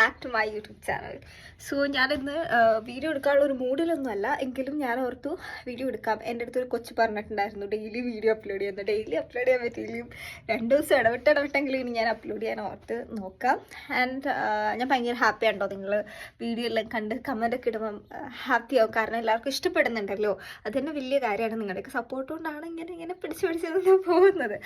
Back to my YouTube channel. So ഞാനിന്ന് video എടുക്കാനുള്ള ഒരു മൂഡിലൊന്നും അല്ല എങ്കിലും ഞാൻ ഓർത്തു വീഡിയോ എടുക്കാം. എന്റെ അടുത്തൊരു കൊച്ചു പറഞ്ഞിട്ടുണ്ടായിരുന്നു ഡെയിലി വീഡിയോ അപ്ലോഡ് ചെയ്യുന്നു ഡെയിലി അപ്ലോഡ് ചെയ്യാൻ പറ്റിയില്ലെങ്കിലും രണ്ട് ദിവസം ഇടവിട്ട് ഇടവിട്ടെങ്കിലും ഇനി ഞാൻ അപ്ലോഡ് ചെയ്യാൻ ഓർത്ത് നോക്കാം. ആൻഡ് ഞാൻ ഭയങ്കര ഹാപ്പി ആണ്ടോ നിങ്ങൾ വീഡിയോ എല്ലാം കണ്ട് കമന്റ് ഒക്കെ ഇടുമ്പം ഹാപ്പി ആവും. കാരണം എല്ലാവർക്കും ഇഷ്ടപ്പെടുന്നുണ്ടല്ലോ. അത് തന്നെ വലിയ കാര്യമാണ്. നിങ്ങളുടെയൊക്കെ സപ്പോർട്ട് കൊണ്ടാണ് ഇങ്ങനെ ഇങ്ങനെ പിടിച്ച് പിടിച്ച് പോകുന്നത്.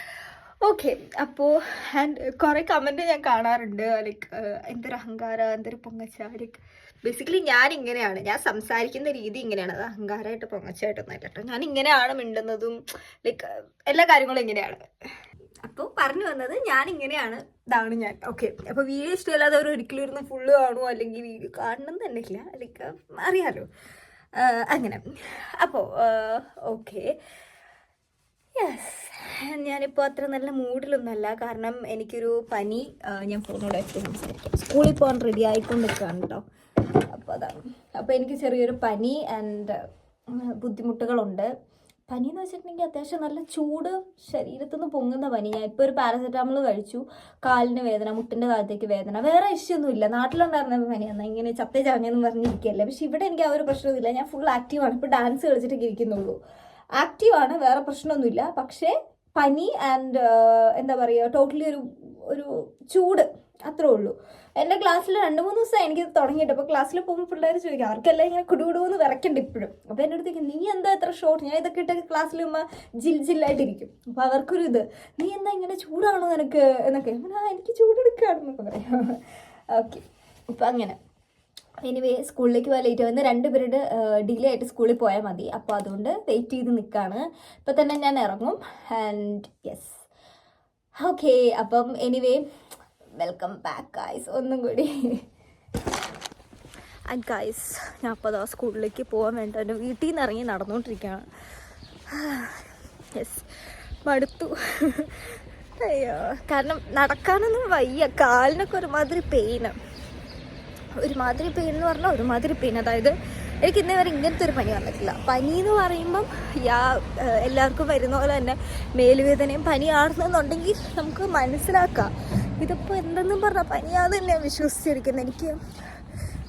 ഓക്കെ അപ്പോൾ ആൻഡ് കുറേ കമന്റ് ഞാൻ കാണാറുണ്ട്. ലൈക്ക് എന്തൊരു അഹങ്കാര എന്തൊരു പൊങ്ങച്ച. ലൈക്ക് ബേസിക്കലി ഞാൻ ഇങ്ങനെയാണ് ഞാൻ സംസാരിക്കുന്ന രീതി ഇങ്ങനെയാണ്. അത് അഹങ്കാരമായിട്ട് പൊങ്ങച്ചായിട്ടൊന്നും കേട്ടോ ഞാൻ ഇങ്ങനെയാണ് മിണ്ടുന്നതും ലൈക്ക് എല്ലാ കാര്യങ്ങളും ഇങ്ങനെയാണ്. അപ്പോൾ പറഞ്ഞു വന്നത് ഞാൻ ഇങ്ങനെയാണ് ഇതാണ് ഞാൻ. ഓക്കെ അപ്പോൾ വീഡിയോ ഇഷ്ടമില്ലാതെ അവർ ഒരിക്കലും ഇരുന്ന് ഫുള്ള് കാണുമോ അല്ലെങ്കിൽ വീഡിയോ കാണണം തന്നെ ഇല്ല ലൈക്ക് അറിയാലോ അങ്ങനെ. അപ്പോൾ ഓക്കെ യെസ് ഞാനിപ്പോൾ അത്ര നല്ല മൂഡിലൊന്നുമല്ല കാരണം എനിക്കൊരു പനി ഞാൻ ഫോണിലൂടെ സംസാരിക്കാം. സ്കൂളിൽ പോകാൻ റെഡി ആയിക്കൊണ്ട് നിൽക്കുകയാണ് കേട്ടോ അപ്പോൾ അതാണ് അപ്പോൾ എനിക്ക് ചെറിയൊരു പനി ആൻഡ് ബുദ്ധിമുട്ടുകളുണ്ട്. പനി എന്ന് വെച്ചിട്ടുണ്ടെങ്കിൽ അത്യാവശ്യം നല്ല ചൂട് ശരീരത്തു നിന്ന് പൊങ്ങുന്ന പനി. ഞാൻ ഇപ്പോൾ ഒരു പാരസെറ്റാമോൾ കഴിച്ചു. കാലിന് വേദന മുട്ടിന്റെ കാലത്തേക്ക് വേദന. വേറെ ഇഷ്യൂ ഒന്നും ഇല്ല. നാട്ടിലുണ്ടായിരുന്ന പനി എന്നാൽ ഇങ്ങനെ ചത്തേ ചവഞ്ഞെന്ന് പറഞ്ഞിരിക്കുകയല്ലേ. പക്ഷെ ഇവിടെ എനിക്ക് ആ ഒരു പ്രശ്നമൊന്നുമില്ല ഞാൻ ഫുൾ ആക്റ്റീവാണ് ഇപ്പോൾ ഡാൻസ് കളിച്ചിട്ടൊക്കെ ഇരിക്കുന്നുള്ളൂ. ആക്റ്റീവാണ് വേറെ പ്രശ്നമൊന്നുമില്ല. പക്ഷേ പനി ആൻഡ് എന്താ പറയുക ടോട്ടലി ഒരു ഒരു ചൂട് അത്രേ ഉള്ളൂ. എന്റെ ക്ലാസ്സിൽ രണ്ട് മൂന്ന് ദിവസം എനിക്ക് തുടങ്ങിയിട്ട് അപ്പോൾ ക്ലാസ്സിൽ പോകുമ്പോൾ പിള്ളേർ ചോദിക്കും അവർക്കെല്ലാം ഇങ്ങനെ കുടുകുടുവെന്ന് വിറയ്ക്കുന്നുണ്ട് ഇപ്പോഴും? അപ്പോൾ എന്റെ അടുത്തേക്ക് നീ എന്താ ഇത്ര ഷോർട്ട് ഞാൻ ഇതൊക്കെ ഇട്ട് ക്ലാസ്സിൽ ഉമ്മ ജിൽ ജില്ലായിട്ടിരിക്കും. അപ്പോൾ അവർക്കൊരു ഇത് നീ എന്താ ഇങ്ങനെ ചൂടാണോ നിനക്ക്? എന്നൊക്കെ ആ എനിക്ക് ചൂടെടുക്കുകയാണെന്നൊക്കെ പറയാം. ഓക്കെ ഇപ്പം അങ്ങനെ. എനിവേ സ്കൂളിലേക്ക് പോകാൻ ലേറ്റ് ആവുന്ന രണ്ട് പീരീഡ് ഡിലേ ആയിട്ട് സ്കൂളിൽ പോയാൽ മതി. അപ്പോൾ അതുകൊണ്ട് വെയിറ്റ് ചെയ്ത് നിൽക്കുകയാണ് ഇപ്പം തന്നെ ഞാൻ ഇറങ്ങും. ആൻഡ് യെസ് ഓക്കെ അപ്പം എനിവേ വെൽക്കം ബാക്ക് ഗായ്സ് ഒന്നും കൂടി. ആൻഡ് ഗായ്സ് ഞാൻ അപ്പോൾ അതാ സ്കൂളിലേക്ക് പോകാൻ വേണ്ടി എന്റെ വീട്ടിൽ നിന്ന് ഇറങ്ങി നടന്നുകൊണ്ടിരിക്കുകയാണ് യെസ് മടുത്തു. അയ്യോ. കാരണം നടക്കാനൊന്നും വയ്യ. കാലിനൊക്കെ ഒരുമാതിരി പെയിന് ഒരുമാതിരി പെയിൻ എന്ന് പറഞ്ഞാൽ ഒരുമാതിരി പെയിൻ അതായത് എനിക്ക് ഇന്നേ വരെ ഇങ്ങനത്തെ ഒരു പനി വന്നിട്ടില്ല. പനി എന്ന് പറയുമ്പം യാ എല്ലാവർക്കും വരുന്ന പോലെ തന്നെ മേലുവേദനയും പനിയാണെന്നുണ്ടെങ്കിൽ നമുക്ക് മനസ്സിലാക്കാം. ഇതിപ്പോൾ എന്തെന്നും പറഞ്ഞാൽ പനിയാതെ തന്നെ വിശ്വസിച്ചിരിക്കുന്നത് എനിക്ക്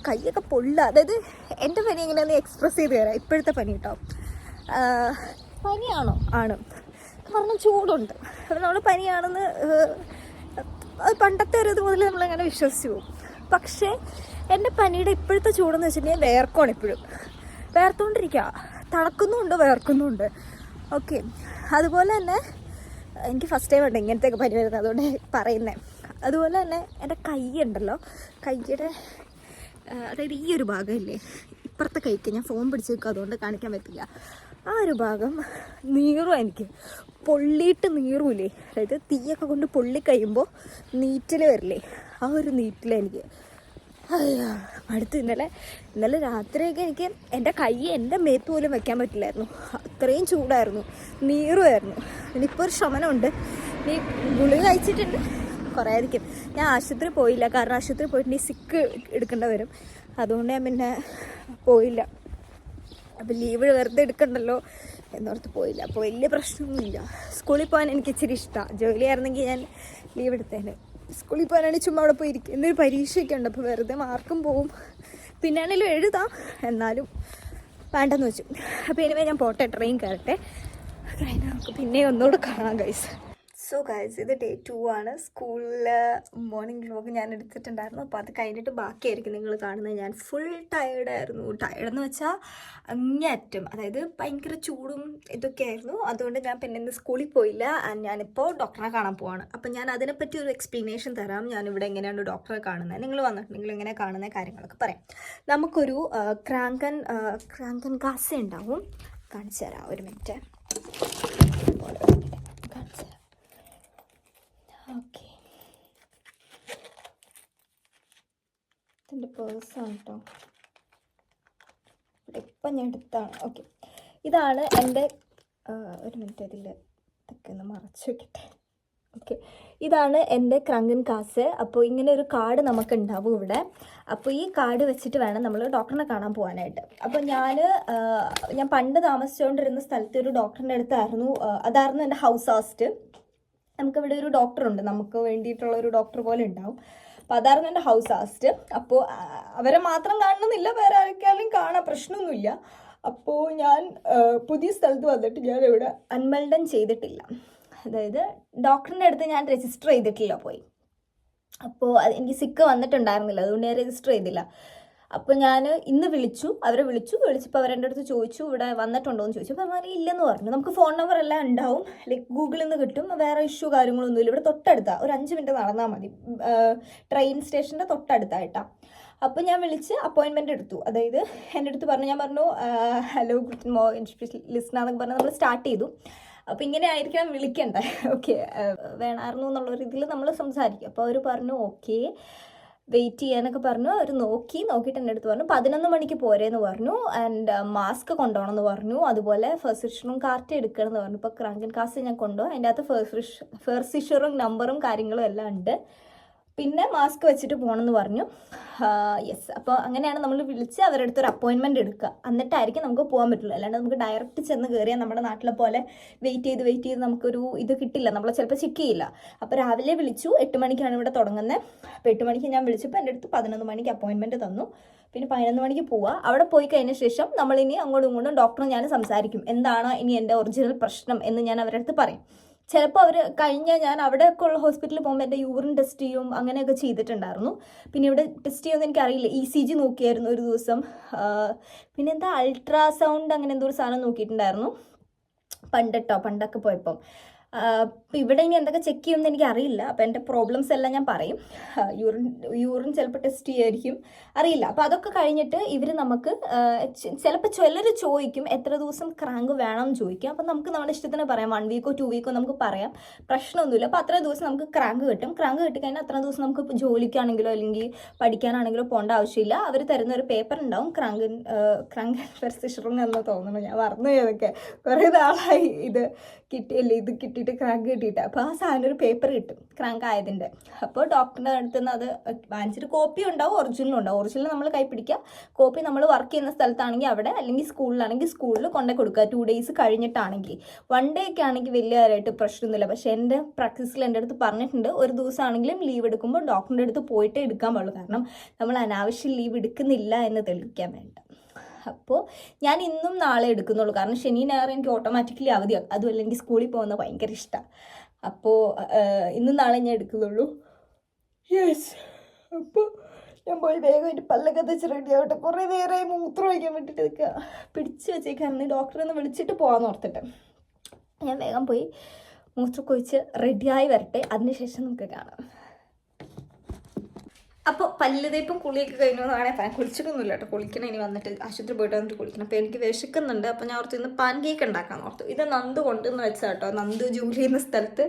കൈയൊക്കെ പൊള്ള. അതായത് എന്റെ പനി എങ്ങനെയാണെന്ന് എക്സ്പ്രസ് ചെയ്ത് തരാം. ഇപ്പോഴത്തെ പനി കേട്ടോ പനിയാണോ? ആണ്. കാരണം ചൂടുണ്ട്. അപ്പം നമ്മൾ പനിയാണെന്ന് പണ്ടത്തെ ഒരു ഇത് മുതൽ നമ്മളങ്ങനെ വിശ്വസിച്ചു പോകും. പക്ഷേ എന്റെ പനിയുടെ ഇപ്പോഴത്തെ ചൂടെന്ന് വെച്ചിട്ടുണ്ടെങ്കിൽ വേർക്കാണ് ഇപ്പോഴും. വേർത്തുകൊണ്ടിരിക്കുക തണുക്കുന്നുമുണ്ട് വേർക്കുന്നുമുണ്ട് ഓക്കെ അതുപോലെ തന്നെ എനിക്ക് ഫസ്റ്റ് ടൈം ഉണ്ട് ഇങ്ങനത്തെയൊക്കെ പനി വരുന്നത് അതുകൊണ്ട് പറയുന്നത് അതുപോലെ തന്നെ എന്റെ കൈ ഉണ്ടല്ലോ. കൈയുടെ അതായത് ഈ ഒരു ഭാഗമില്ലേ ഇപ്പുറത്തെ കൈക്ക് ഞാൻ ഫോൺ പിടിച്ച് വെക്കും അതുകൊണ്ട് കാണിക്കാൻ പറ്റില്ല. ആ ഒരു ഭാഗം നീറും എനിക്ക്. പൊള്ളിയിട്ട് നീറൂലേ. അതായത് തീയൊക്കെ കൊണ്ട് പൊള്ളി കഴിയുമ്പോൾ നീറ്റൽ വരില്ലേ. ആ ഒരു നീറ്റിലെനിക്ക് അയ്യോ അടുത്ത് ഇന്നലെ ഇന്നലെ രാത്രിയൊക്കെ എനിക്ക് എന്റെ കൈ എന്റെ മേത്ത് പോലും വെക്കാൻ പറ്റില്ലായിരുന്നു. അത്രയും ചൂടായിരുന്നു. നീറുമായിരുന്നു. ഇനിയിപ്പോൾ ഒരു ശമനമുണ്ട്. നീ ഗുളിക കഴിച്ചിട്ടുണ്ട്? കുറയായിരിക്കും ഞാൻ ആശുപത്രി പോയില്ല. കാരണം ആശുപത്രി പോയിട്ട് നീ സിക്ക് എടുക്കേണ്ട വരും. അതുകൊണ്ട് ഞാൻ പിന്നെ പോയില്ല. അപ്പം ലീവ് വെറുതെ എടുക്കണ്ടല്ലോ എന്നോർത്ത് പോയില്ല. അപ്പോൾ വലിയ പ്രശ്നമൊന്നുമില്ല. സ്കൂളിൽ പോകാൻ എനിക്ക് ഇച്ചിരി ഇഷ്ടമാണ് ജോലിയായിരുന്നെങ്കിൽ ഞാൻ ലീവ് എടുത്തേനെ. സ്കൂളിൽ പോകാനാണ് ചുമ്മാ അവിടെ പോയി ഇരിക്കും. ഇന്നൊരു പരീക്ഷയൊക്കെ ഉണ്ട്. അപ്പോൾ വെറുതെ മാർക്കും പോവും. പിന്നാണേലും എഴുതാം. എന്നാലും വേണ്ടെന്ന് വെച്ചു. അപ്പോൾ ഇനിമേ ഞാൻ പോട്ടെ ട്രെയിൻ കയറട്ടെ നമുക്ക് പിന്നെ ഒന്നുകൂടെ കാണാം ഗൈസ് സോ ഗൈസ് ഇത് ഡേ ടു ആണ്. സ്കൂളിൽ മോർണിംഗ് വ്ലോഗ് ഞാൻ എടുത്തിട്ടുണ്ടായിരുന്നു. അപ്പോൾ അത് കഴിഞ്ഞിട്ട് ബാക്കിയായിരിക്കും നിങ്ങൾ കാണുന്നത്. ഞാൻ ഫുൾ ടയേർഡായിരുന്നു ടയേർഡെന്ന് വെച്ചാൽ അങ്ങേയറ്റം. അതായത് ഭയങ്കര ചൂടും ഇതൊക്കെ ആയിരുന്നു. അതുകൊണ്ട് ഞാൻ പിന്നെ ഇന്ന് സ്കൂളിൽ പോയില്ല. ഞാനിപ്പോൾ ഡോക്ടറെ കാണാൻ പോവാണ്. അപ്പം ഞാൻ അതിനെപ്പറ്റി ഒരു എക്സ്പ്ലനേഷൻ തരാം. ഞാനിവിടെ എങ്ങനെയാണ് ഡോക്ടറെ കാണുന്നത്. നിങ്ങൾ വന്നിട്ടുണ്ടെങ്കിൽ എങ്ങനെ കാണുന്ന കാര്യങ്ങളൊക്കെ പറയാം. നമുക്കൊരു ക്രാങ്കൻ ക്രാങ്കൻ ഗാസ ഉണ്ടാവും കാണിച്ചു തരാം. ഒരു മിനിറ്റ് ഓക്കെ. ഇതിന്റെ പേഴ്സാണ് കേട്ടോ ഇപ്പം ഞാൻ എടുത്താണ്. ഓക്കെ. ഇതാണ് എന്റെ ഒരു മിനിറ്റ് അതിൽ തെക്കെന്ന് മറച്ചു വെക്കട്ടെ. ഓക്കെ. ഇതാണ് എന്റെ ക്രങ്കൻ കാസ്. അപ്പോൾ ഇങ്ങനെ ഒരു കാർഡ് നമുക്ക് ഉണ്ടാവും ഇവിടെ. അപ്പോൾ ഈ കാർഡ് വെച്ചിട്ട് വേണം നമ്മൾ ഡോക്ടറിനെ കാണാൻ പോകാനായിട്ട്. അപ്പോൾ ഞാൻ ഞാൻ പണ്ട് താമസിച്ചുകൊണ്ടിരുന്ന സ്ഥലത്തെ ഒരു ഡോക്ടറിന്റെ അടുത്തായിരുന്നു. അതായിരുന്നു എന്റെ ഹൗസ് ഹോസ്റ്റ് നമുക്കിവിടെ ഒരു ഡോക്ടർ ഉണ്ട് നമുക്ക് വേണ്ടിയിട്ടുള്ള ഒരു ഡോക്ടർ പോലെ ഉണ്ടാവും. അപ്പോൾ അതായിരുന്നു എന്റെ ഹൗസ് ആസ്റ്റ് അപ്പോൾ അവരെ മാത്രം കാണണമെന്നില്ല. വേറെ ആർക്കാലും കാണാൻ പ്രശ്നമൊന്നുമില്ല. അപ്പോൾ ഞാൻ പുതിയ സ്ഥലത്ത് വന്നിട്ട് ഞാൻ ഇവിടെ അൺമെൽഡൻ ചെയ്തിട്ടില്ല. അതായത് ഡോക്ടറിന്റെ അടുത്ത് ഞാൻ രജിസ്റ്റർ ചെയ്തിട്ടില്ല പോയി. അപ്പോൾ എനിക്ക് സിക്ക് വന്നിട്ടുണ്ടായിരുന്നില്ല. അതുകൊണ്ട് ഞാൻ രജിസ്റ്റർ ചെയ്തില്ല. അപ്പോൾ ഞാൻ ഇന്ന് വിളിച്ചു അവരെ വിളിച്ചു വിളിച്ചപ്പോൾ അവരെന്റെ അടുത്ത് ചോദിച്ചു ഇവിടെ വന്നിട്ടുണ്ടോ എന്ന് ചോദിച്ചു. അപ്പോൾ അവർ ഇല്ലെന്ന് പറഞ്ഞു. നമുക്ക് ഫോൺ നമ്പർ എല്ലാം ഉണ്ടാവും. ലൈക്ക് ഗൂഗിളിൽ നിന്ന് കിട്ടും. വേറെ ഇഷ്യൂ കാര്യങ്ങളൊന്നുമില്ല ഇവിടെ തൊട്ടടുത്താണ് ഒരു അഞ്ച് മിനിറ്റ് നടന്നാൽ മതി. ട്രെയിൻ സ്റ്റേഷന്റെ തൊട്ടടുത്തായിട്ടാണ് അപ്പോൾ ഞാൻ വിളിച്ച് അപ്പോയിൻമെന്റ് എടുത്തു. അതായത് എന്റെ അടുത്ത് പറഞ്ഞു ഞാൻ പറഞ്ഞു ഹലോ ഗുഡ് മോർണിംഗ് ലിസ്റ്റ് എന്നൊക്കെ പറഞ്ഞ് നമ്മൾ സ്റ്റാർട്ട് ചെയ്തു. അപ്പോൾ ഇങ്ങനെ ആയിരിക്കണം വിളിക്കേണ്ടത്. ഓക്കെ വേണമായിരുന്നു എന്നുള്ള രീതിയിൽ നമ്മൾ സംസാരിക്കും. അപ്പോൾ അവർ പറഞ്ഞു ഓക്കെ വെയിറ്റ് ചെയ്യാനൊക്കെ പറഞ്ഞു. അവർ നോക്കി നോക്കിയിട്ട് എന്റെ അടുത്ത് പറഞ്ഞു പതിനൊന്ന് മണിക്ക് പോരേന്ന് പറഞ്ഞു. ആൻഡ് മാസ്ക് കൊണ്ടുപോകണം എന്ന് പറഞ്ഞു. അതുപോലെ ഫെർസിഷറും കാർട്ട് എടുക്കണം എന്ന് പറഞ്ഞു. ഇപ്പോൾ ക്രാങ്കൻ കാസ്റ്റ് ഞാൻ കൊണ്ടുപോകും അതിന്റെ അകത്ത് ഫെർസിഷ് ഫെർസിഷറും നമ്പറും കാര്യങ്ങളും എല്ലാം ഉണ്ട്. പിന്നെ മാസ്ക് വെച്ചിട്ട് പോകണമെന്ന് പറഞ്ഞു. യെസ് അപ്പോൾ അങ്ങനെയാണ് നമ്മൾ വിളിച്ച് അവരുടെ അടുത്ത് ഒരു അപ്പോയിൻമെന്റ് എടുക്കുക. എന്നിട്ടായിരിക്കും നമുക്ക് പോകാൻ പറ്റുള്ളൂ. അല്ലാണ്ട് നമുക്ക് ഡയറക്റ്റ് ചെന്ന് കയറിയാൽ നമ്മുടെ നാട്ടിലെ പോലെ വെയിറ്റ് ചെയ്ത് വെയിറ്റ് ചെയ്ത് നമുക്കൊരു ഇത് കിട്ടില്ല. നമ്മളെ ചിലപ്പോൾ ചെക്ക് ചെയ്യില്ല. അപ്പോൾ രാവിലെ വിളിച്ചു. എട്ട് മണിക്കാണ് ഇവിടെ തുടങ്ങുന്നത് അപ്പോൾ എട്ട് മണിക്ക് ഞാൻ വിളിച്ചപ്പോൾ എന്റെ അടുത്ത് പതിനൊന്ന് മണിക്ക് അപ്പോയിൻമെന്റ് തന്നു. പിന്നെ പതിനൊന്ന് മണിക്ക് പോവുക അവിടെ പോയി കഴിഞ്ഞ ശേഷം നമ്മളിനി അങ്ങോട്ടും ഇങ്ങോട്ടും ഡോക്ടറും ഞാൻ സംസാരിക്കും. എന്താണ് ഇനി എന്റെ ഒറിജിനൽ പ്രശ്നം എന്ന് ഞാൻ അവരുടെ അടുത്ത് പറയും. ചിലപ്പോൾ അവർ കഴിഞ്ഞ ഞാൻ അവിടെയൊക്കെ ഉള്ള ഹോസ്പിറ്റലിൽ പോകുമ്പോൾ എന്റെ യൂറിൻ ടെസ്റ്റ് ചെയ്യും അങ്ങനെയൊക്കെ ചെയ്തിട്ടുണ്ടായിരുന്നു. പിന്നെ ഇവിടെ ടെസ്റ്റ് ചെയ്യുമെന്ന് എനിക്കറിയില്ല. ഇ സി ജി നോക്കിയായിരുന്നു ഒരു ദിവസം. പിന്നെ എന്താ അൾട്രാസൗണ്ട് അങ്ങനെ എന്തോ ഒരു സാധനം നോക്കിയിട്ടുണ്ടായിരുന്നു. പണ്ടെട്ടോ പണ്ടൊക്കെ പോയപ്പം. അപ്പം ഇവിടെ ഇനി എന്തൊക്കെ ചെക്ക് ചെയ്യുമെന്ന് എനിക്ക് അറിയില്ല. അപ്പം എന്റെ പ്രോബ്ലംസ് എല്ലാം ഞാൻ പറയും. യൂറിൻ യൂറിൻ ചിലപ്പോൾ ടെസ്റ്റ് ചെയ്യുമായിരിക്കും അറിയില്ല. അപ്പൊ അതൊക്കെ കഴിഞ്ഞിട്ട് ഇവർ നമുക്ക് ചിലപ്പോൾ ചിലർ ചോദിക്കും എത്ര ദിവസം ക്രാങ്ക് വേണം എന്ന് ചോദിക്കും. അപ്പം നമുക്ക് നമ്മുടെ ഇഷ്ടത്തിന് പറയാം. വൺ വീക്കോ ടു വീക്കോ നമുക്ക് പറയാം. പ്രശ്നമൊന്നുമില്ല. അപ്പോൾ അത്ര ദിവസം നമുക്ക് ക്രാങ്ക് കിട്ടും. ക്രാങ്ക് കിട്ടിക്കഴിഞ്ഞാൽ അത്ര ദിവസം നമുക്ക് ജോലിക്കാണെങ്കിലോ അല്ലെങ്കിൽ പഠിക്കാനാണെങ്കിലോ പോകേണ്ട ആവശ്യമില്ല. അവർ തരുന്ന ഒരു പേപ്പർ ഉണ്ടാവും. ക്രാങ്ക് ക്രാങ്ക് ഫെർസിഷറിങ് എന്ന് തോന്നുന്നു. ഞാൻ മറന്നു അതൊക്കെ. കുറേ നാളായി ഇത് കിട്ടിയല്ലേ ഇത് കിട്ടിയിട്ട് ക്രാങ്ക് കിട്ടിയിട്ട്. അപ്പോൾ ആ സാധനം ഒരു പേപ്പർ കിട്ടും ക്രാങ്ക് ആയതിന്റെ അപ്പോൾ ഡോക്ടറിന്റെ അടുത്ത് നിന്ന് അത് വാങ്ങിച്ചിട്ട് കോപ്പി ഉണ്ടാവും ഒറിജിനലും ഉണ്ടാവും. ഒറിജിനൽ നമ്മൾ കൈ പിടിക്കുക. കോപ്പി നമ്മൾ വർക്ക് ചെയ്യുന്ന സ്ഥലത്താണെങ്കിൽ അവിടെ അല്ലെങ്കിൽ സ്കൂളിലാണെങ്കിൽ സ്കൂളിൽ കൊണ്ടു കൊടുക്കുക. ടു ഡേയ്സ് കഴിഞ്ഞിട്ടാണെങ്കിൽ. വൺ ഡേ ഒക്കെ ആണെങ്കിൽ വലിയ കാര്യമായിട്ട് പ്രശ്നമൊന്നുമില്ല. പക്ഷേ എന്റെ പ്രാക്ടീസിൽ എന്റെ അടുത്ത് പറഞ്ഞിട്ടുണ്ട് ഒരു ദിവസമാണെങ്കിലും ലീവ് എടുക്കുമ്പോൾ ഡോക്ടറിന്റെ അടുത്ത് പോയിട്ടേ എടുക്കാൻ പാടുള്ളൂ. കാരണം നമ്മൾ അനാവശ്യം ലീവ് എടുക്കുന്നില്ല എന്ന് തെളിയിക്കാൻ വേണ്ട. അപ്പോൾ ഞാൻ ഇന്നും നാളെ എടുക്കുന്നുള്ളൂ. കാരണം ശനി ഞായർ എനിക്ക് ഓട്ടോമാറ്റിക്കലി അവധിയാകും അതുമല്ല എനിക്ക് സ്കൂളിൽ പോകുന്നത് ഭയങ്കര ഇഷ്ടമാണ് അപ്പോൾ ഇന്നും നാളെ ഞാൻ എടുക്കുന്നുള്ളൂ. യെസ് അപ്പോൾ ഞാൻ പോയി വേഗം എന്റെ പല്ലൊക്കെ വെച്ച് റെഡി ആവട്ടെ. കുറേ നേരമായി മൂത്രം ഒഴിക്കാൻ വേണ്ടിയിട്ട് നിൽക്കുക പിടിച്ച് വെച്ചേക്കായിരുന്നു ഡോക്ടറെ ഒന്ന് വിളിച്ചിട്ട് പോകാമെന്ന് ഓർത്തിട്ട്. ഞാൻ വേഗം പോയി മൂത്രം ഒഴിച്ച് റെഡിയായി വരട്ടെ. അതിനുശേഷം നമുക്ക് കാണാം. അപ്പോൾ പല്ല് തേപ്പും കുളിയൊക്കെ കഴിഞ്ഞു എന്നാണ് പറയാം കുളിച്ചിട്ടൊന്നുമില്ല കേട്ടോ. കുളിക്കണം ഇനി വന്നിട്ട് ആശുപത്രി പോയിട്ട് വന്നിട്ട് കുളിക്കണം. അപ്പോൾ എനിക്ക് വിശക്കുന്നുണ്ട്. അപ്പോൾ ഞാൻ ഓർത്ത് ഇന്ന് പാൻ കേക്ക് ഉണ്ടാക്കാൻ ഓർത്തു. ഇത് നന്ദ് കൊണ്ടുവന്ന് വെച്ചാൽ കേട്ടോ. നന്ദ് ജോലി ചെയ്യുന്ന സ്ഥലത്ത്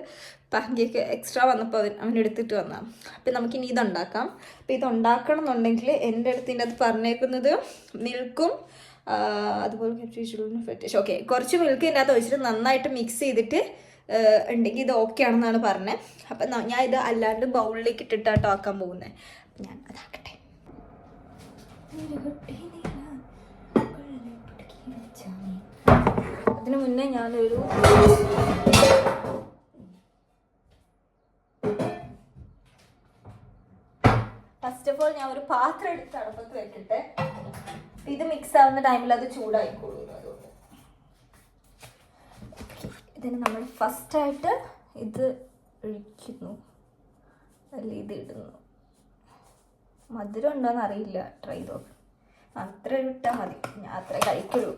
പാൻ കേക്ക് എക്സ്ട്രാ വന്നപ്പോൾ അവൻ അവൻ എടുത്തിട്ട് വന്നതാണ് അപ്പോൾ നമുക്കിനി ഇതുണ്ടാക്കാം. അപ്പോൾ ഇത് ഉണ്ടാക്കണം എന്നുണ്ടെങ്കിൽ എന്റെ അടുത്ത് ഇതിന്റെ അത് പറഞ്ഞേക്കുന്നത് മിൽക്കും അതുപോലെ ഫെറ്റേഷൻ ഓക്കെ കുറച്ച് മിൽക്ക് ഇതിന്റെ അകത്ത് വെച്ചിട്ട് നന്നായിട്ട് മിക്സ് ചെയ്തിട്ട് ഉണ്ടെങ്കിൽ ഇത് ഓക്കെ ആണെന്നാണ് പറഞ്ഞത് അപ്പം ഞാൻ ഇത് അല്ലാണ്ട് ബൗളിലേക്ക് ഇട്ടിട്ടാട്ടോ ആക്കാൻ പോകുന്നത് ഞാൻ അതാക്കട്ടെ അതിനു മുന്നേ ഞാനൊരു ഫസ്റ്റ് ഓഫ് ഓൾ ഞാൻ ഒരു പാത്രം എടുത്ത് അടുപ്പത്ത് വെക്കട്ടെ. ഇത് മിക്സ് ആവുന്ന ടൈമിൽ അത് ചൂടായിക്കോളൂ ഇതിന് നമ്മൾ ഫസ്റ്റായിട്ട് ഇത് ഒഴിക്കുന്നു. അല്ല ഇത് ഇടുന്നു. മധുരം ഉണ്ടോയെന്ന് അറിയില്ല. ട്രൈ ചെയ്ത് അത്ര ഇട്ടാൽ മതി. ഞാൻ അത്ര കഴിക്കുള്ളൂ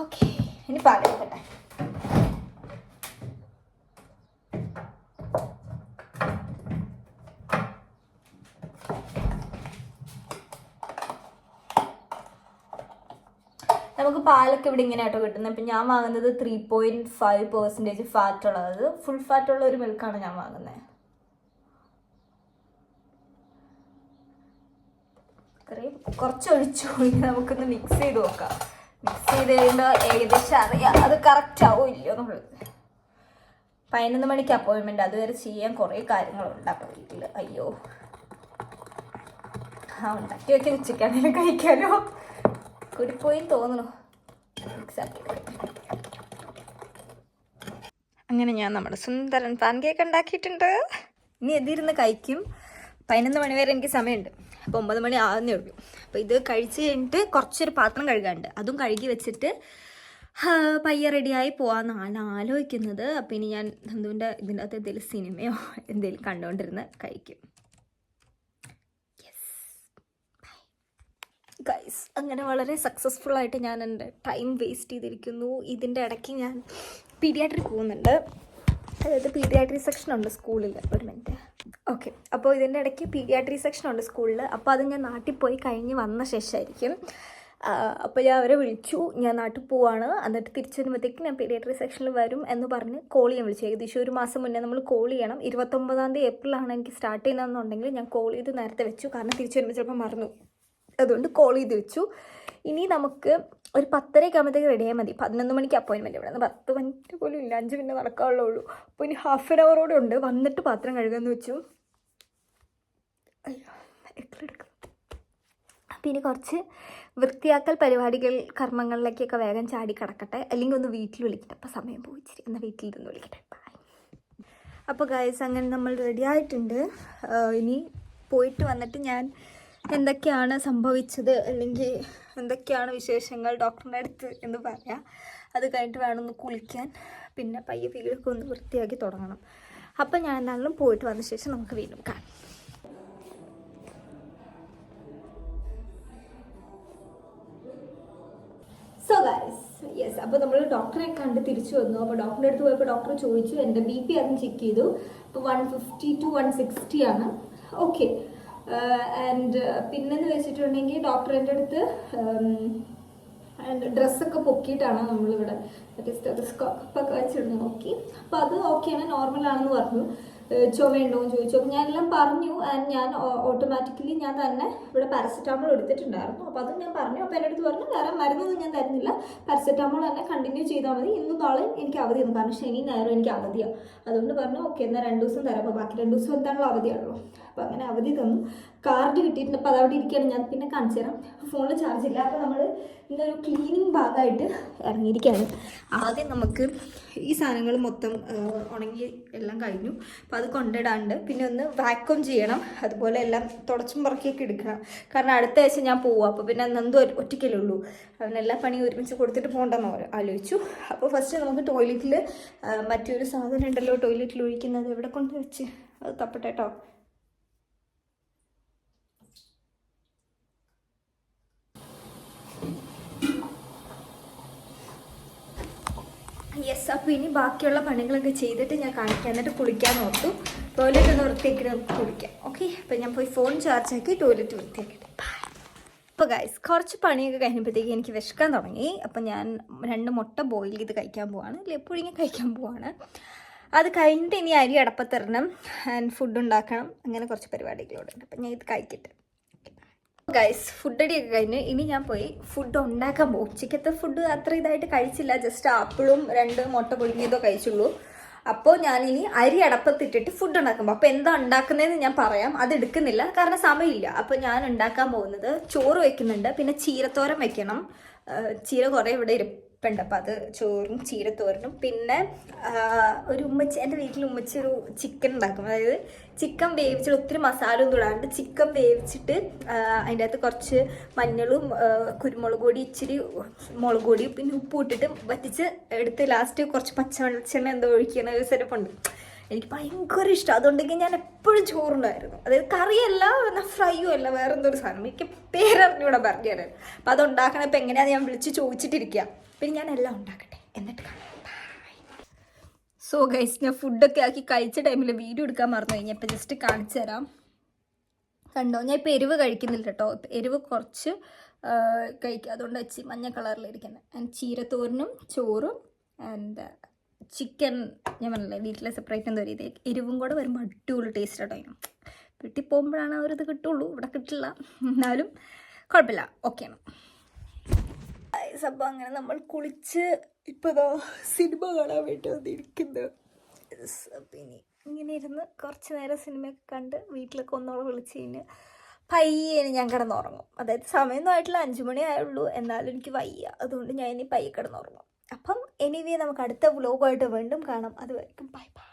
ഓക്കെ ഇനി പറയട്ടെ നമുക്ക് പാലൊക്കെ ഇവിടെ ഇങ്ങനെ ആട്ടോ കിട്ടുന്നത് ഇപ്പം ഞാൻ വാങ്ങുന്നത് three point five percentage fat ഉള്ളത്. ഫുൾ ഫാറ്റ് ഉള്ള ഒരു മിൽക്കാണ് ഞാൻ വാങ്ങുന്നത് കുറച്ച് ഒഴിച്ചു ഇനി നമുക്കൊന്ന് മിക്സ് ചെയ്ത് നോക്കാം. മിക്സ് ചെയ്ത് കഴിയുമ്പോൾ ഏകദേശം അറിയാം. അത് കറക്റ്റ് ആവോ ഇല്ലയോ നമ്മൾ പതിനൊന്ന് മണിക്ക് അപ്പോയിൻമെന്റ് അതുവരെ ചെയ്യാൻ കുറേ കാര്യങ്ങളുണ്ട് അപ്പോൾ വീട്ടിൽ അയ്യോ. ആ ഉണ്ടാക്കി വെക്കി ഉച്ചയ്ക്കാണെങ്കിലും കഴിക്കാലോ. കൂടിപ്പോയി തോന്നുന്നു. അങ്ങനെ ഞാൻ നമ്മുടെ സുന്ദരൻ പാൻ കേക്ക് ഉണ്ടാക്കിയിട്ടുണ്ട്. ഇനി എന്തിരുന്ന് കഴിക്കും. പതിനൊന്ന് മണിവരെ എനിക്ക് സമയമുണ്ട്. അപ്പോൾ ഒമ്പത് മണി ആകുന്നേ ഉള്ളൂ. അപ്പോൾ ഇത് കഴിച്ച് കഴിഞ്ഞിട്ട് കുറച്ചൊരു പാത്രം കഴുകാനുണ്ട്. അതും കഴുകി വെച്ചിട്ട് പയ്യ റെഡിയായി പോവാന്നാണ് ആലോചിക്കുന്നത്. അപ്പോൾ ഇനി ഞാൻ നന്ദുവിന്റെ ഇതിന്റെ അകത്ത് എന്തെങ്കിലും സിനിമയോ എന്തെങ്കിലും കണ്ടുകൊണ്ടിരുന്ന് കഴിക്കും. ഗൈസ് അങ്ങനെ വളരെ സക്സസ്ഫുൾ ആയിട്ട് ഞാൻ എന്റെ ടൈം വേസ്റ്റ് ചെയ്തിരിക്കുന്നു. ഇതിന്റെ ഇടയ്ക്ക് ഞാൻ പീഡിയാട്രി പോകുന്നുണ്ട്. അതായത് പീഡിയാട്രി സെക്ഷൻ ഉണ്ട് സ്കൂളിൽ ഒരു മിനിറ്റ് ഓക്കെ അപ്പോൾ ഇതിന്റെ ഇടയ്ക്ക് പീഡിയാട്രി സെക്ഷൻ ഉണ്ട് സ്കൂളിൽ അപ്പോൾ അത് ഞാൻ നാട്ടിൽ പോയി കഴിഞ്ഞ് വന്ന ശേഷമായിരിക്കും അപ്പോൾ ഞാൻ അവരെ വിളിച്ചു. ഞാൻ നാട്ടിൽ പോവാണ്. എന്നിട്ട് തിരിച്ചു വരുമ്പോഴത്തേക്ക് ഞാൻ പീഡിയാട്രി സെക്ഷനിൽ വരും എന്ന് പറഞ്ഞ് കോൾ ചെയ്യാൻ വിളിച്ചു. ഏകദേശം ഒരു മാസം മുന്നേ നമ്മൾ കോൾ ചെയ്യണം. ഇരുപത്തൊമ്പതാം തീയതി ഏപ്രിലാണ് എനിക്ക് സ്റ്റാർട്ട് ചെയ്യുന്നതെന്നുണ്ടെങ്കിൽ ഞാൻ കോൾ ചെയ്ത് നേരത്തെ വെച്ചു. കാരണം തിരിച്ചു വരുമ്പോൾ ചിലപ്പോൾ മറന്നു. അതുകൊണ്ട് കോൾ ചെയ്ത് വെച്ചു. ഇനി നമുക്ക് ഒരു പത്തരയൊക്കെ ആകുമ്പോഴത്തേക്ക് റെഡിയായാൽ മതി. പതിനൊന്ന് മണിക്ക് അപ്പോയിൻമെന്റ് ഇവിടെ. നിന്ന് പത്ത് മിനിറ്റ് പോലും ഇല്ല. അഞ്ച് മിനിറ്റ് നടക്കാനുള്ളൂ അപ്പോൾ ഇനി ഹാഫ് ആൻ അവറോടെ ഉണ്ട്. വന്നിട്ട് പാത്രം കഴുകാമെന്ന് വെച്ചു. അയ്യോ അപ്പം ഇനി കുറച്ച് വൃത്തിയാക്കൽ പരിപാടികൾ കർമ്മങ്ങളിലേക്കൊക്കെ വേഗം ചാടി കിടക്കട്ടെ. അല്ലെങ്കിൽ ഒന്ന് വീട്ടിൽ വിളിക്കട്ടെ. അപ്പോൾ സമയം പോയിച്ചിരി വീട്ടിൽ നിന്ന് വിളിക്കട്ടെ. ബൈ അപ്പോൾ ഗായസ് അങ്ങനെ നമ്മൾ റെഡി ആയിട്ടുണ്ട്. ഇനി പോയിട്ട് വന്നിട്ട് ഞാൻ എന്തൊക്കെയാണ് സംഭവിച്ചത്? അല്ലെങ്കിൽ എന്തൊക്കെയാണ് വിശേഷങ്ങൾ ഡോക്ടറിന്റെ അടുത്ത് എന്ന് പറയാം. അത് കഴിഞ്ഞിട്ട് വേണം ഒന്ന് കുളിക്കാൻ. പിന്നെ പയ്യെ വീടൊക്കെ ഒന്ന് വൃത്തിയാക്കി തുടങ്ങണം. അപ്പം ഞാൻ എന്താണെങ്കിലും പോയിട്ട് വന്ന ശേഷം നമുക്ക് വീണ്ടും കാണാം. സോ യെസ് അപ്പോൾ നമ്മൾ ഡോക്ടറെ കണ്ട് തിരിച്ചു വന്നു. അപ്പോൾ ഡോക്ടറിന്റെ അടുത്ത് പോയപ്പോൾ ഡോക്ടർ ചോദിച്ചു എന്റെ ബി പി അതും ചെക്ക് ചെയ്തു. അപ്പോൾ one fifty two one sixty ആണ്. ഓക്കെ ആൻഡ് പിന്നെന്ന് വെച്ചിട്ടുണ്ടെങ്കിൽ ഡോക്ടറിന്റെ അടുത്ത് ഡ്രസ്സൊക്കെ പൊക്കിയിട്ടാണ് നമ്മളിവിടെ മറ്റേ സ്റ്റെതസ്കോപ്പൊക്കെ വെച്ചിട്ട് നോക്കി. അപ്പോൾ അത് ഓക്കെയാണ് നോർമലാണെന്ന് പറഞ്ഞു. ചുമയുണ്ടോ എന്ന് ചോദിച്ചു. അപ്പോൾ ഞാൻ എല്ലാം പറഞ്ഞു ആൻഡ് ഞാൻ ഓട്ടോമാറ്റിക്കലി ഞാൻ തന്നെ ഇവിടെ പാരസെറ്റാമോൾ എടുത്തിട്ടുണ്ടായിരുന്നു. അപ്പോൾ അത് ഞാൻ പറഞ്ഞു. അപ്പോൾ എന്റെ അടുത്ത് പറഞ്ഞു വേറെ മരുന്നൊന്നും ഞാൻ തരുന്നില്ല. പാരസെറ്റാമോൾ തന്നെ കണ്ടിന്യൂ ചെയ്താൽ മതി. ഇന്നും നാളെ എനിക്ക് അവധിയാണ് കാരണം ശനി ഞായറും എനിക്ക് അവധിയാണ് അതുകൊണ്ട് പറഞ്ഞു ഓക്കെ എന്നാൽ രണ്ട് ദിവസം തരാം. അപ്പോൾ ബാക്കി രണ്ട് ദിവസം എന്താണല്ലോ അവധിയാണല്ലോ. അപ്പോൾ അങ്ങനെ അവധി തന്നു. കാർഡ് കിട്ടിയിട്ടുണ്ട്. അപ്പോൾ അതവിടെ ഇരിക്കുകയാണ്. ഞാൻ പിന്നെ കാണിച്ചു തരാം. ഫോണിൽ ചാർജ് ഇല്ല. അപ്പോൾ നമ്മൾ ഇന്നൊരു ക്ലീനിങ് ഭാഗമായിട്ട് ഇറങ്ങിയിരിക്കുകയാണ്. ആദ്യം നമുക്ക് ഈ സാധനങ്ങൾ മൊത്തം ഉണങ്ങി എല്ലാം കഴിഞ്ഞു. അപ്പോൾ അത് കൊണ്ടിടാണ്ട് പിന്നെ ഒന്ന് വാക്വം ചെയ്യണം. അതുപോലെ എല്ലാം തുടച്ചും പറക്കിയൊക്കെ എടുക്കണം. കാരണം അടുത്ത ആഴ്ച ഞാൻ പോവാം. അപ്പോൾ പിന്നെ നന്ദു ഒറ്റയ്ക്കല്ലേ ഉള്ളൂ. അവനെല്ലാ പണിയും ഒരുമിച്ച് കൊടുത്തിട്ട് പോകണ്ടെന്ന് ആലോചിച്ചു. അപ്പോൾ ഫസ്റ്റ് നമുക്ക് ടോയ്ലറ്റിൽ മറ്റൊരു സാധനം ഉണ്ടല്ലോ. ടോയ്ലറ്റിൽ ഒഴിക്കുന്നത്. എവിടെ കൊണ്ട് വെച്ച്? അത് തപ്പട്ടെ കേട്ടോ യെസ് അപ്പോൾ ഇനി ബാക്കിയുള്ള പണികളൊക്കെ ചെയ്തിട്ട് ഞാൻ കാണിക്കാം. എന്നിട്ട് കുളിക്കാൻ ഓർത്തു. ടോയ്ലറ്റ് ഒന്ന് വൃത്തിയാക്കി നമുക്ക് കുളിക്കാം. ഓക്കെ അപ്പോൾ ഞാൻ പോയി ഫോൺ ചാർജ് ആക്കി ടോയ്ലറ്റ് വൃത്തിയാക്കിയിട്ട് അപ്പോൾ ഗൈസ് കുറച്ച് പണിയൊക്കെ കഴിഞ്ഞപ്പോഴത്തേക്ക് എനിക്ക് വിശക്കാൻ തുടങ്ങി. അപ്പോൾ ഞാൻ രണ്ട് മുട്ട ബോയിൽ ചെയ്ത് കഴിക്കാൻ പോവാണ്. അല്ലെ പുഴുങ്ങി കഴിക്കാൻ പോവാണ്. അത് കഴിഞ്ഞിട്ട് ഇനി അരി അടപ്പത്തിടണം ആൻഡ് ഫുഡ് ഉണ്ടാക്കണം. അങ്ങനെ കുറച്ച് പരിപാടികളുണ്ട് അപ്പം ഞാൻ ഇത് കഴിക്കട്ടെ. ഗൈസ് ഫുഡ് അടിയൊക്കെ കഴിഞ്ഞ് ഇനി ഞാൻ പോയി ഫുഡ് ഉണ്ടാക്കാൻ പോകും. ഉച്ചയ്ക്കത്തെ ഫുഡ് അത്ര ഇതായിട്ട് കഴിച്ചില്ല. ജസ്റ്റ് ആപ്പിളും രണ്ട് മുട്ട പുഴുങ്ങിയതോ കഴിച്ചുള്ളൂ. അപ്പോൾ ഞാൻ ഇനി അരി അടപ്പത്തിട്ടിട്ട് ഫുഡ് ഉണ്ടാക്കുമ്പോൾ അപ്പോൾ എന്താ ഉണ്ടാക്കുന്നതെന്ന് ഞാൻ പറയാം. അത് എടുക്കുന്നില്ല. കാരണം സമയമില്ല. അപ്പോൾ ഞാൻ ഉണ്ടാക്കാൻ പോകുന്നത് ചോറ് വെക്കുന്നുണ്ട്. പിന്നെ ചീരത്തോരം വെക്കണം. ആ, ചീര കുറേ ഇവിടെ ഇരിപ്പുണ്ട് അപ്പോൾ അത് ചോറും ചീരത്തോരനും. പിന്നെ ഒരു ഉമ്മച്ചി എന്റെ വീട്ടിൽ ഉമ്മച്ചി ഒരു ചിക്കൻ ഉണ്ടാക്കും. അതായത് ചിക്കൻ വേവിച്ചിട്ട് ഒത്തിരി മസാല ഒന്നും ഇടാണ്ട് ചിക്കൻ വേവിച്ചിട്ട് അതിന്റെ അകത്ത് കുറച്ച് മഞ്ഞളും കുരുമുളക് പൊടി ഇച്ചിരി മുളക് പൊടി പിന്നെ ഉപ്പ് ഇട്ടിട്ട് വറ്റിച്ച് എടുത്ത് ലാസ്റ്റ് കുറച്ച് പച്ചവെളിച്ചെണ്ണ എന്തോ ഒഴിക്കുന്ന ഒരു സെറ്റപ്പുണ്ട് എനിക്ക് ഭയങ്കര ഇഷ്ടം. അതുകൊണ്ടെങ്കിൽ ഞാൻ എപ്പോഴും ചോറുണ്ടായിരുന്നു. അതായത് കറിയല്ല എന്നാൽ ഫ്രൈയും അല്ല വേറെ എന്തോ ഒരു സാധനം. എനിക്ക് പേരറിഞ്ഞൂടെ പറഞ്ഞു തരാൻ അപ്പം അത് ഉണ്ടാക്കണപ്പോൾ ഇപ്പം എങ്ങനെയാണെന്ന് ഞാൻ വിളിച്ച് ചോദിച്ചിട്ടിരിക്കുക പിന്നെ ഞാൻ എല്ലാം ഉണ്ടാക്കട്ടെ. എന്നിട്ട് കാണാം. സോ ഗൈസ് ഞാൻ ഫുഡൊക്കെ ആക്കി കഴിച്ച ടൈമിൽ വീഡിയോ എടുക്കാൻ മറന്നു കഴിഞ്ഞാൽ ഇപ്പം ജസ്റ്റ് കാണിച്ചു തരാം. കണ്ടോ? ഞാൻ ഇപ്പോൾ എരിവ് കഴിക്കുന്നില്ല കേട്ടോ എരിവ് കുറച്ച് കഴിക്കുക അതുകൊണ്ട് വെച്ച് മഞ്ഞ കളറിലിരിക്കുന്നത് ആൻഡ് ചീരത്തോരനും ചോറും ആൻഡ് ചിക്കൻ ഞാൻ പറഞ്ഞില്ലേ വീട്ടിലെ സെപ്പറേറ്റ് എന്തോ രീതി എരിവും കൂടെ വരുമ്പോൾ അടിപൊളി ടേസ്റ്റ് കേട്ടോ അതിന്. വീട്ടിൽ പോകുമ്പോഴാണ് ഇത് കിട്ടുള്ളൂ. ഇവിടെ കിട്ടില്ല. എന്നാലും കുഴപ്പമില്ല. ഓക്കെയാണ് അപ്പോൾ അങ്ങനെ നമ്മൾ കുളിച്ച് ഇപ്പോൾ സിനിമ കാണാൻ വേണ്ടി വന്നിരിക്കുന്നത് ഇനി ഇങ്ങനെ ഇരുന്ന് കുറച്ച് നേരം സിനിമയൊക്കെ കണ്ട് വീട്ടിലൊക്കെ ഒന്നോളം വിളിച്ച് കഴിഞ്ഞ് പയ്യെ ഞാൻ കിടന്നുറങ്ങും. അതായത് സമയമൊന്നും ആയിട്ടില്ല അഞ്ചു മണി ആയുള്ളൂ. എന്നാലും എനിക്ക് വയ്യ. അതുകൊണ്ട് ഞാൻ ഇനി പയ്യെ കിടന്നുറങ്ങും. അപ്പം എനിവേ നമുക്ക് അടുത്ത വ്ലോഗായിട്ട് വീണ്ടും കാണാം. അതുവരെയും ബൈ ബൈ